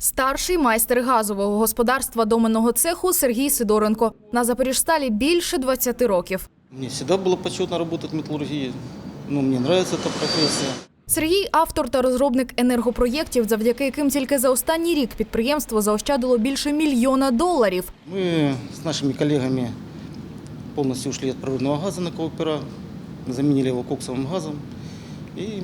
Старший майстер газового господарства доменного цеху Сергій Сидоренко. На Запоріжсталі більше 20 років. Мне всегда было почетно работать в металлургии. Ну, мне нравится эта профессия. Сергій автор та розробник енергопроєктів, завдяки яким тільки за останній рік підприємство заощадило більше мільйона доларів. Мы с нашими коллегами полностью ушли от природного газа на Коопера, заменили его коксовым газом. И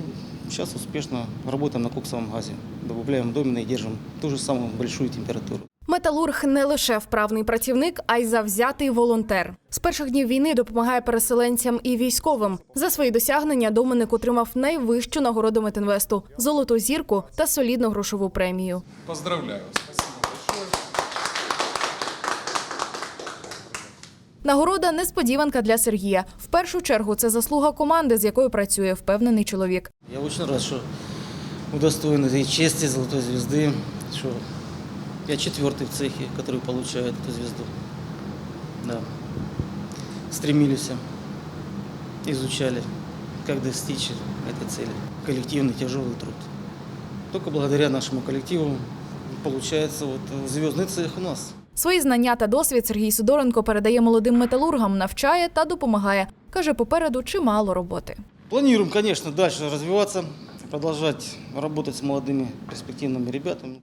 сейчас успешно работаем на коксовом газе. Добавляем домины и держим ту же самую большую температуру. Металург не лише вправний працівник, а й завзятий волонтер. З перших днів війни допомагає переселенцям і військовим. За свої досягнення Доменик отримав найвищу нагороду Метинвесту – золоту зірку та солідну грошову премію. Поздравляю. Нагорода несподіванка для Сергія. В першу чергу це заслуга команди, з якою працює впевнений чоловік. Я очень рад, что удостоен этой чести золотой звезды, что я четвертый в цехе, который получает эту звезду. Да. Стремились, изучали, как достичь этой цели. Коллективный тяжелый труд. Только благодаря нашему коллективу получается вот э, звездный цех у нас. Свої знання та досвід Сергій Сидоренко передає молодим металургам, навчає та допомагає. Каже, попереду чимало роботи. Планируем, конечно, дальше развиваться, продолжать работать с молодыми перспективными ребятами.